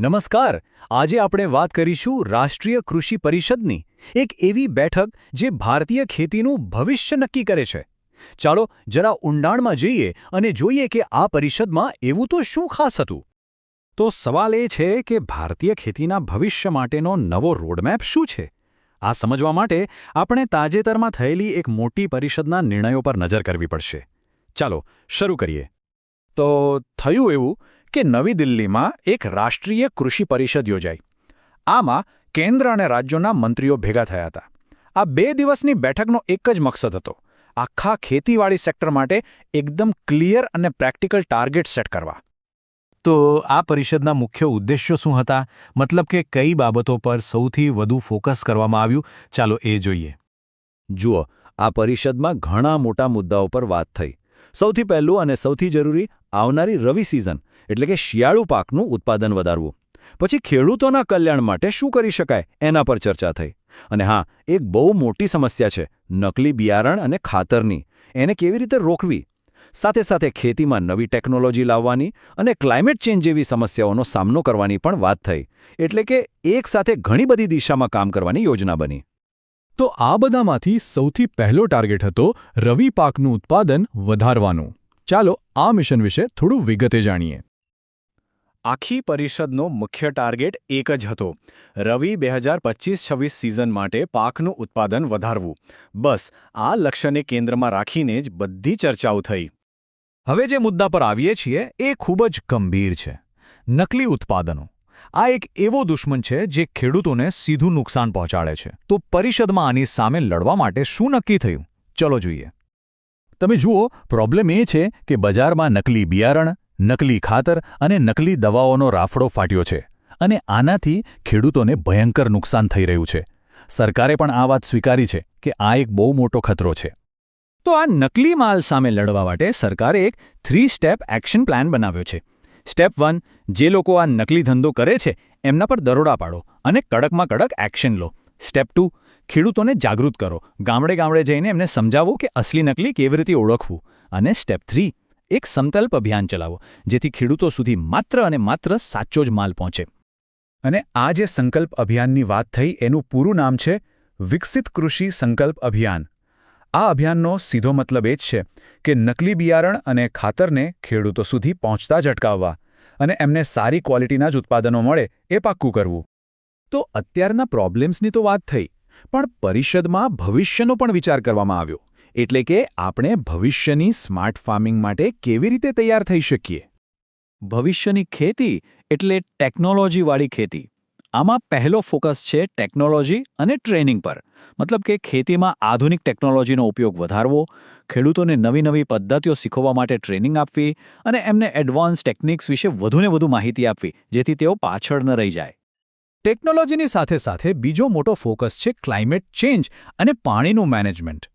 નમસ્કાર. આજે આપણે વાત કરીશું રાષ્ટ્રીય કૃષિ પરિષદની એક એવી બેઠક જે ભારતીય ખેતીનું ભવિષ્ય નક્કી કરે છે. ચાલો જરા ઊંડાણમાં જઈએ અને જોઈએ કે આ પરિષદમાં એવું તો શું ખાસ હતું? તો સવાલ એ છે કે ભારતીય ખેતીના ભવિષ્ય માટેનો નવો રોડમેપ શું છે? આ સમજવા માટે આપણે તાજેતરમાં થયેલી એક મોટી પરિષદના નિર્ણયો પર નજર કરવી પડશે. ચાલો, શરૂ કરીએ. તો થયું એવું કે નવી દિલ્હીમાં એક રાષ્ટ્રીય કૃષિ પરિષદ યોજાઈ. આમાં કેન્દ્ર અને રાજ્યોના મંત્રીઓ ભેગા થયા હતા. આ બે દિવસની બેઠકનો એક જ મકસદ હતો આખા ખેતીવાડી સેક્ટર માટે એકદમ ક્લિયર અને પ્રેક્ટિકલ ટાર્ગેટ સેટ કરવા. તો આ પરિષદના મુખ્ય ઉદ્દેશ્યો શું હતા? મતલબ કે કઈ બાબતો પર સૌથી વધુ ફોકસ કરવામાં આવ્યું? ચાલો એ જોઈએ. જુઓ આ પરિષદમાં ઘણા મોટા મુદ્દાઓ પર વાત થઈ. સૌથી પહેલું અને સૌથી જરૂરી આવનારી રવિ સિઝન. એટલે કે શિયાળુ પાકનું ઉત્પાદન વધારવું. પછી ખેડૂતોના કલ્યાણ માટે શું કરી શકાય એના પર ચર્ચા થઈ. અને હા, એક બહુ મોટી સમસ્યા છે, નકલી બિયારણ અને ખાતરની. એને કેવી રીતે રોકવી? સાથે સાથે ખેતીમાં નવી ટેકનોલોજી લાવવાની અને ક્લાઇમેટ ચેન્જ જેવી સમસ્યાઓનો સામનો કરવાની પણ વાત થઈ. એટલે કે એક સાથે ઘણી બધી દિશામાં કામ કરવાની યોજના બની. તો આ બધામાંથી સૌથી પહેલો ટાર્ગેટ હતો રવિ પાકનું ઉત્પાદન વધારવાનું. ચાલો આ મિશન વિશે થોડું વિગતે જાણીએ. આખી પરિષદનો મુખ્ય ટાર્ગેટ એક જ હતો. રવિ બે હજાર પચીસ છવ્વીસ સિઝન માટે પાકનું ઉત્પાદન વધારવું. બસ, આ લક્ષ્યને કેન્દ્રમાં રાખીને જ બધી ચર્ચાઓ થઈ. હવે જે મુદ્દા પર આવીએ છીએ, એ ખૂબ જ ગંભીર છે. નકલી ઉત્પાદનો. આ એક એવો દુશ્મન છે જે ખેડૂતોને સીધું નુકસાન પહોંચાડે છે. તો પરિષદમાં આની સામે લડવા માટે શું નક્કી થયું? ચલો જોઈએ. તમે જુઓ પ્રોબ્લેમ એ છે કે બજારમાં નકલી બિયારણ નકલી ખાતર અને નકલી દવાઓનો રાફડો ફાટ્યો છે અને આનાથી ખેડૂતોને ભયંકર નુકસાન થઈ રહ્યું છે. સરકારે પણ આ વાત સ્વીકારી છે કે આ એક બહુ મોટો ખતરો છે. તો આ નકલી માલ સામે લડવા માટે સરકારે એક થ્રી સ્ટેપ એક્શન પ્લાન બનાવ્યો છે. સ્ટેપ વન, જે લોકો આ નકલી ધંધો કરે છે, એમના પર દરોડા પાડો અને કડકમાં કડક એક્શન લો. સ્ટેપ ટુ, ખેડૂતોને જાગૃત કરો. ગામડે ગામડે જઈને એમને સમજાવો કે અસલી નકલી કેવી રીતે ઓળખવું. અને સ્ટેપ થ્રી એક સંકલ્પ અભિયાન ચલાવો, જેથી ખેડૂતો સુધી માત્ર અને માત્ર સાચો જ માલ પહોંચે. અને આ જે સંકલ્પ અભિયાનની વાત થઈ, એનું પૂરું નામ છે વિકસિત કૃષિ સંકલ્પ અભિયાન. આ અભિયાનનો સીધો મતલબ એ જ છે કે નકલી બિયારણ અને ખાતરને ખેડૂતો સુધી પહોંચતા જ અટકાવવા અને એમને સારી ક્વોલિટીના જ ઉત્પાદનો મળે એ પાક્કું કરવું. તો અત્યારના પ્રોબ્લેમ્સની તો વાત થઈ, પણ પરિષદમાં ભવિષ્યનો પણ વિચાર કરવામાં આવ્યો. એટલે કે આપણે ભવિષ્યની સ્માર્ટ ફાર્મિંગ માટે કેવી રીતે તૈયાર થઈ શકીએ? ભવિષ્યની ખેતી એટલે ટેકનોલોજીવાળી ખેતી. આમાં પહેલો ફોકસ છે ટેકનોલોજી અને ટ્રેનિંગ પર. મતલબ કે ખેતીમાં આધુનિક ટેકનોલોજીનો ઉપયોગ વધારવો, ખેડૂતોને નવી નવી પદ્ધતિઓ શીખવવા માટે ટ્રેનિંગ આપવી અને એમને એડવાન્સ ટેકનિક્સ વિશે વધુને વધુ માહિતી આપવી, જેથી તેઓ પાછળ ન રહી જાય. ટેકનોલોજીની સાથે સાથે બીજો મોટો ફોકસ છે ક્લાઇમેટ ચેન્જ અને પાણીનું મેનેજમેન્ટ.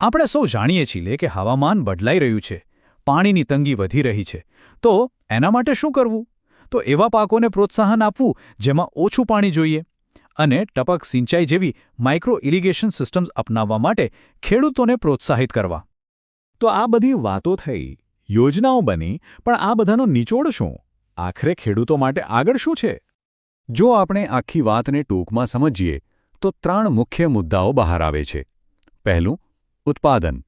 આપણે સૌ જાણીએ છીએ કે હવામાન બદલાઈ રહ્યું છે, પાણીની તંગી વધી રહી છે. તો એના માટે શું કરવું? તો એવા પાકોને પ્રોત્સાહન આપવું જેમાં ઓછું પાણી જોઈએ અને ટપક સિંચાઈ જેવી માઇક્રો ઇરિગેશન સિસ્ટમ્સ અપનાવવા માટે ખેડૂતોને પ્રોત્સાહિત કરવા. તો આ બધી વાતો થઈ, યોજનાઓ બની, પણ આ બધાનો નિચોડ શું? આખરે ખેડૂતો માટે આગળ શું છે? જો આપણે આખી વાતને ટૂંકમાં સમજીએ, તો ત્રણ મુખ્ય મુદ્દાઓ બહાર આવે છે. પહેલું ઉત્પાદન.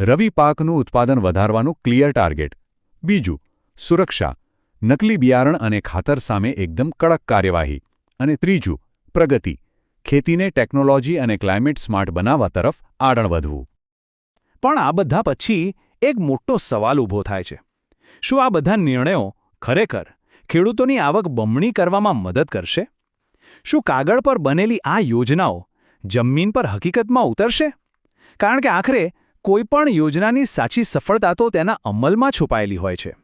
રવિ પાકનું ઉત્પાદન વધારવાનું ક્લિયર ટાર્ગેટ. બીજું, સુરક્ષા. નકલી બિયારણ અને ખાતર સામે એકદમ કડક કાર્યવાહી. અને ત્રીજું, પ્રગતિ. ખેતીને ટેકનોલોજી અને ક્લાઇમેટ સ્માર્ટ બનાવવા તરફ આગળ વધવું. પણ આ બધા પછી એક મોટો સવાલ ઊભો થાય છે. શું આ બધા નિર્ણયો ખરેખર ખેડૂતોની આવક બમણી કરવામાં મદદ કરશે? શું કાગળ પર બનેલી આ યોજનાઓ જમીન પર હકીકતમાં ઉતરશે? કારણ કે આખરે કોઈપણ યોજનાની સાચી સફળતા તો તેના અમલમાં છુપાયેલી હોય છે.